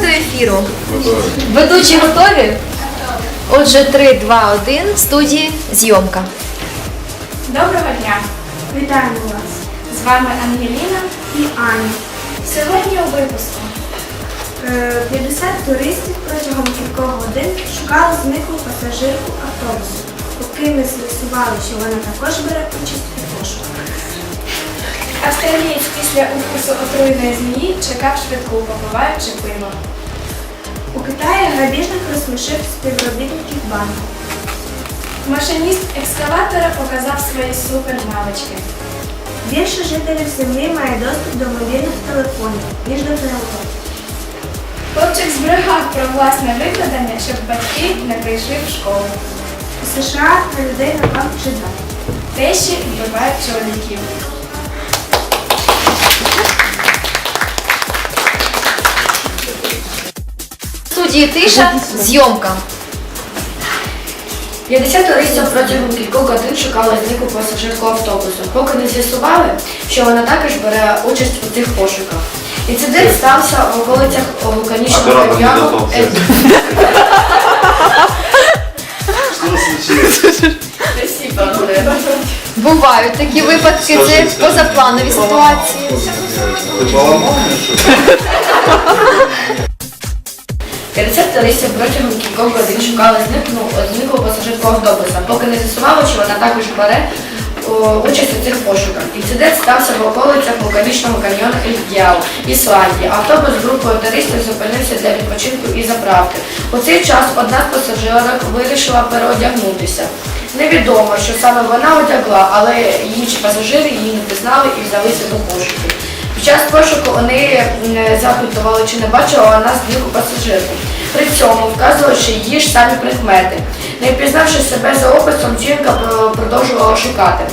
до ефіру. Ведучі готові? Отже, 3, 2, 1, в студії зйомка. Доброго дня! Вітаємо вас! З вами Ангеліна. І Аня. Сьогодні у випуску Е, 50 туристів протягом кількох годин шукали зниклу пасажирку автобусу, поки не з'ясували, що вона також бере участь у пошуках. Австралієць після укусу отруйної змії чекав швидку, попиваючи пиво. У Китаї грабіжник розсмішив співробітників банку. Машиніст екскаватора показав свої супернавички. Більше жителів землі має доступ до мобільних телефонів, ніж до телефонів. Хлопчик збрехав про власне викладання, щоб батьки не прийшли в школу. У США на людей напав джедай. Тещі вбивають чоловіків. Студії тиша, зйомка. 50 туристів протягом кількох годин шукали зниклу пасажирку автобусу, поки не з'ясували, що вона також бере участь у цих пошуках. Інцидент стався в околицях вулканічного району. Бувають такі випадки, це позапланові ситуації. Ти поламав що? 50 протягом кількох годин шукали зниклу, зниклу пасажирку автобуса, поки не з'ясували, що вона також бере участь у цих пошуках. Інцидент стався в околицях вулканічного каньйону Ільгяу, Ісландії. Автобус з групою туристів зупинився для відпочинку і заправки. У цей час одна з пасажирок вирішила переодягнутися. Невідомо, що саме вона одягла, але інші пасажири її не пізнали і взялися до пошуків. Під час пошуку вони запитували, чи не бачила вона зниклу пасажирку. При цьому вказуючи її ж самі прикмети. Не впізнавши себе за описом, жінка продовжувала шукати.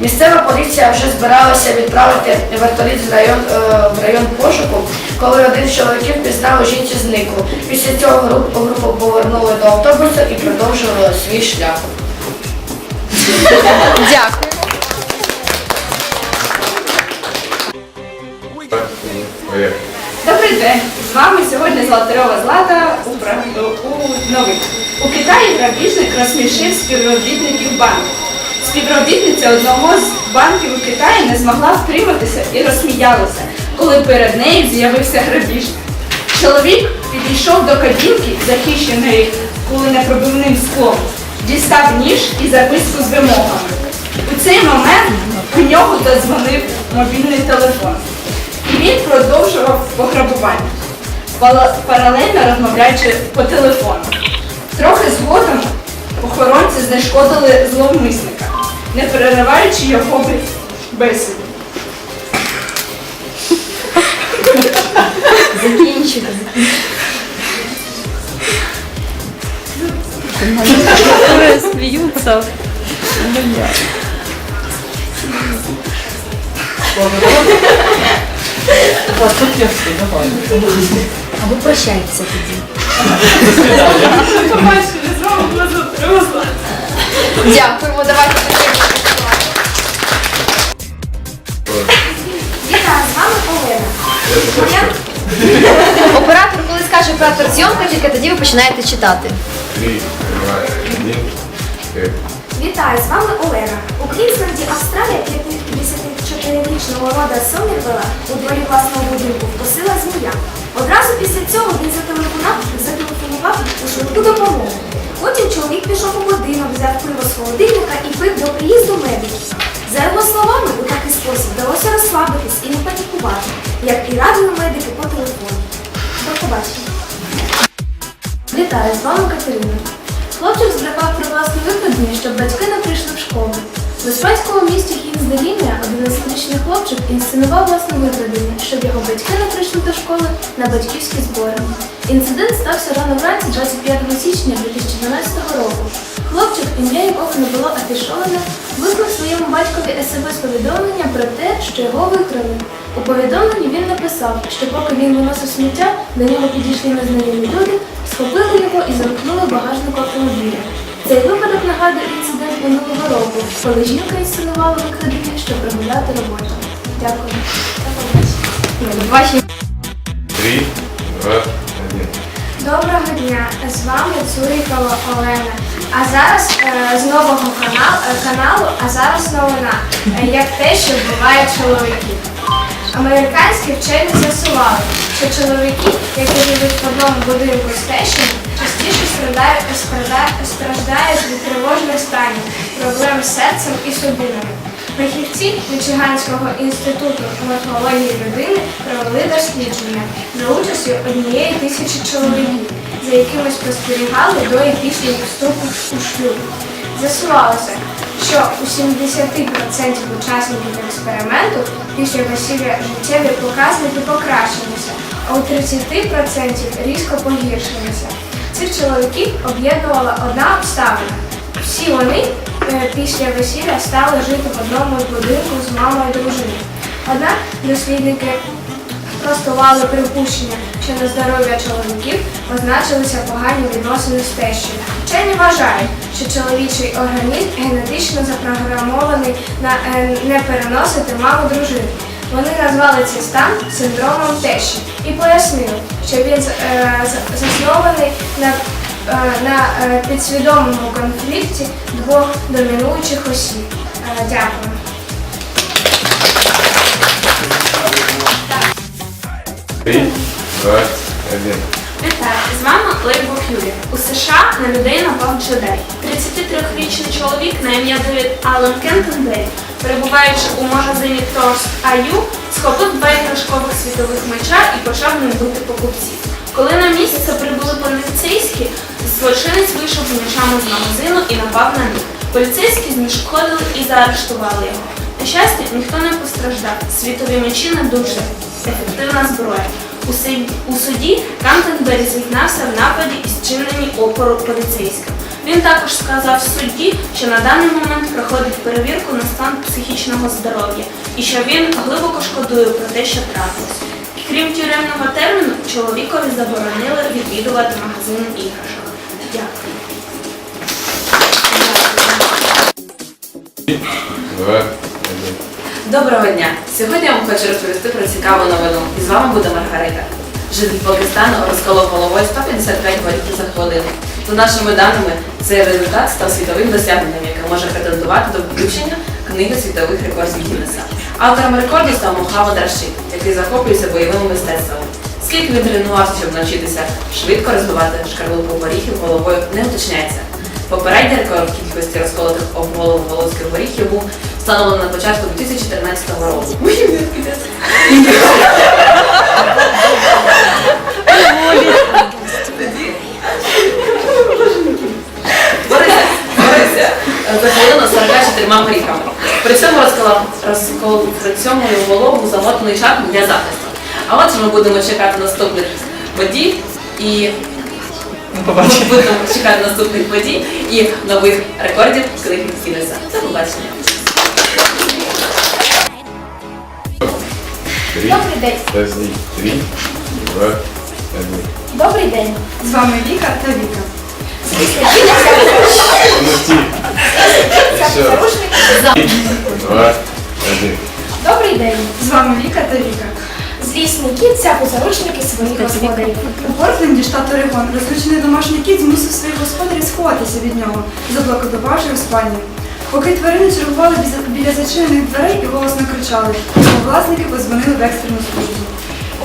Місцева поліція вже збиралася відправити вертоліт з район, е, в район пошуку, коли один з чоловіків пізнав у жінці зниклу. Після цього групу, групу повернули до автобусу і продовжували свій шлях. Дякую. Поїхали. Добрий день! З вами сьогодні Золотарьова Злата у, у нових. У Китаї грабіжник розсмішив співробітників банку. Співробітниця одного з банків у Китаї не змогла втриматися і розсміялася, коли перед нею з'явився грабіжник. Чоловік підійшов до кабінки, захищеної куленепробивним склом, дістав ніж і записку з вимогами. У цей момент у нього додзвонив мобільний телефон. Він продовжував пограбування, паралельно розмовляючи по телефону. Трохи згодом охоронці знешкодили зловмисника, не перериваючи його бесіду. А ви прощайтеся тоді. Побачили, з вами була Золотарьова Дякуємо, давайте. Вітаю, з вами Олена. Оператор, коли скаже оператор зйомка, тільки тоді ви починаєте читати. Три, два, один. Окей. Вітаю, з вами Олена. У Квінсленді, Австралія, 54-річного рода Сомервела у дворі власного будинку вкусила змія. Одразу після цього він зателефонував, зателефонував у швидку допомогу. Потім чоловік пішов у будинок, взяв пиво з холодильника і пив до приїзду медиків. За його словами, у такий спосіб вдалося розслабитись і не панікувати, як і радили медики по телефону. До побачення. Вітаю, з вами Катерина. Хлопчик збрехав про власне викрадення, щоб батьки не прийшли в школу. В місті Хінздаління 11-річний хлопчик інсценував власне викрадення, щоб його батьки не прийшли до школи на батьківські збори. Інцидент стався рано вранці 25 січня 2012 року. Хлопчик, ім'я якого не було афішоване, виклав своєму батькові смс-повідомлення про те, що його викрали. У повідомленні він написав, що поки він виносив сміття, до нього підійшли незнайомі люди, схопили його і замкнули в багажнику автомобіля. Цей випадок нагадує інцидент минулого року, коли жінка інсценувала викрадення, щоб прогуляти роботу. Дякую. Ваші Три, два, Доброго дня, з вами Цурикова Олена. А зараз е, з нового каналу, каналу, а зараз новина, е, як те, що вбиває чоловіків. Американські вчені з'ясували, що чоловіки, які живуть в одному будинку з тещами, частіше страдають, страдають, страждають від тривожних станів, проблем з серцем і судинами. Фахівці Мічиганського інституту морфології людини провели дослідження за участю однієї тисячі чоловіків, за якими спостерігали до і після вступу у шлюб. З'ясувалося, що у 70% учасників експерименту після весілля життєві показники покращилися, а у 30% різко погіршилися. Цих чоловіків об'єднувала одна обставина. Всі вони е, після весілля стали жити в одному будинку з мамою і дружиною. Однак дослідники спростували припущення, що на здоров'я чоловіків позначилися погані відносини з тещою. Вчені вважають, що чоловічий організм генетично запрограмований на е, не переносити маму дружину. Вони назвали цей стан синдромом тещі і пояснили, що він е, заснований на, е, на е, підсвідомому конфлікті двох домінуючих осіб. Дякую. Вітаю, з вами Лейбл Юрі. У США на людей напав джедай. 33-річний чоловік на ім'я Девід Аллен Кентенбері, перебуваючи у магазині Торс Аю, схопив два іграшкових світових меча і почав ним бити покупців. Коли на місце прибули поліцейські, злочинець вийшов з мечами з магазину і напав на них. Поліцейські знешкодили і заарештували його. На щастя, ніхто не постраждав. Світові мечі не дуже ефективна зброя. У суді, Кантенбері зізнався в нападі і зчиненні опору поліцейським. Він також сказав судді, що на даний момент проходить перевірку на стан психічного здоров'я і що він глибоко шкодує про те, що трапилось. Крім тюремного терміну, чоловікові заборонили відвідувати магазин іграшок. Дякую. Доброго дня! Сьогодні я вам хочу розповісти про цікаву новину. І з вами буде Маргарита. Житель Пакистану розколов головою 155 горіхів за хвилину. За нашими даними, цей результат став світовим досягненням, яке може претендувати до включення книги світових рекордів Гіннеса. Автором рекорду став Мохаммад Рашид, який захоплюється бойовими мистецтвами. Скільки він тренувався, щоб навчитися швидко розбивати шкарлупу горіхів головою, не уточняється. Попередній рекорд кількості розколотих об голову волоських горіхів був встановлений на початку 2014 року. Розкол при цьому його голову замотаний шапком для захисту. А отже, ми будемо чекати наступних подій і ми будемо чекати наступних подій і нових рекордів книги Гіннеса. До побачення. Три, Добрий день. подожди. Три, два, один. Добрий день. З вами Віка та Віка. Подожди. Еще раз. Два. Добрий день. З вами Віка та Віка. Злісний кіт цяп у заручники своїх господарів. У Портленді, штат Орегон, розлючений домашній кіт змусив своїх господарів сховатися від нього, заблокувавши у спальні. Поки тварини чергували біля- зачинених дверей і голосно кричали, власники позвонили в екстрену службу.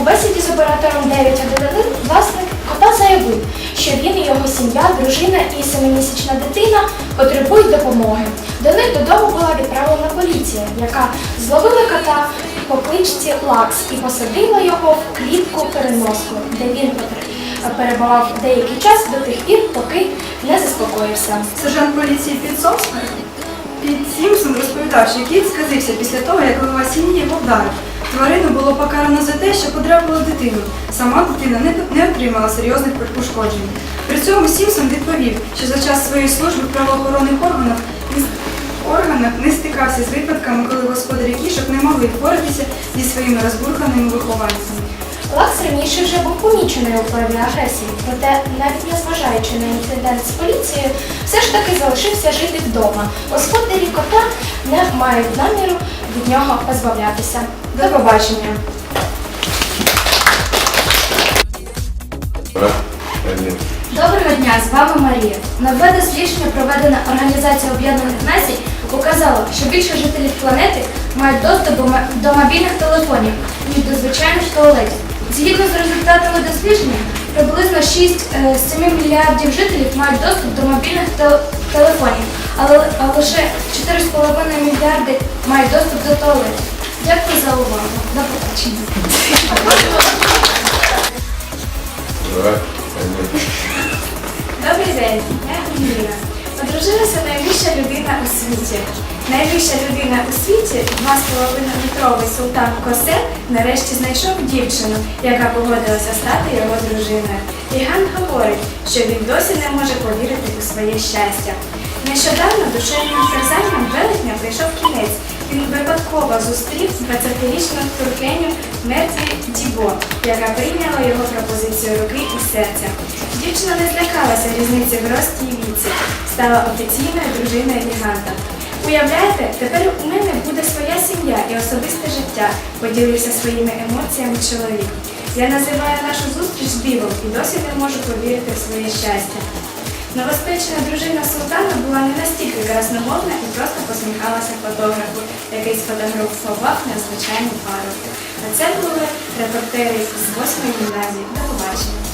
У бесіді з оператором 911 власник кота заявив, що він і його сім'я, дружина і семимісячна дитина потребують допомоги. До них додому була відправлена поліція, яка зловила кота по кличці Лакс і посадила його в клітку переноску, де він перебував деякий час до тих пір, поки не заспокоївся. Сержант поліції Піт Сомс- Піт Сімпсон розповідав, що кіт сказився після того, як голова сім'ї його вдарив. Тварину було покарано за те, що подрапила дитину. Сама дитина не, отримала серйозних ушкоджень. При цьому Сімпсон відповів, що за час своєї служби в правоохоронних органах органах не стикався з випадками, коли господарі кішок не могли впоратися зі своїми розбурханими вихованцями. Лакс раніше вже був помічений у прояві агресії, проте, навіть незважаючи на інцидент з поліцією, все ж таки залишився жити вдома. Господарі кота не мають наміру від нього позбавлятися. До побачення. Доброго дня, з вами Марія. Нове дослідження, проведене Організацією Об'єднаних Націй, показало, що більше жителів планети мають доступ до мобільних телефонів, ніж до звичайних туалетів. Згідно з результатами дослідження, приблизно 6 е, з 7 мільярдів жителів мають доступ до мобільних телефонів, але, а лише 4,5 мільярди мають доступ до туалетів. Дякую за увагу. До побачення. Добрий день, я Ангеліна. Одружилася найвища людина у світі. Найвища людина у світі, 2,5-метровий султан Косе, нарешті знайшов дівчину, яка погодилася стати його дружиною. Гігант говорить, що він досі не може повірити у своє щастя. Нещодавно душевним терзанням велетня прийшов кінець. Він випадково зустрів 20-річну туркеню Мертві Дібо, яка прийняла його пропозицію руки і серця. Дівчина не злякалася різниці в рості і віці, стала офіційною дружиною гіганта. Уявляєте, тепер у мене буде своя сім'я і особисте життя, поділився своїми емоціями чоловік. Я називаю нашу зустріч дивом і досі не можу повірити в своє щастя. Новоспечена дружина султана була не настільки красномовна і просто посміхалася фотографу, який сфотографував незвичайну пару. А це були репортери з 8 гімназії. До побачення.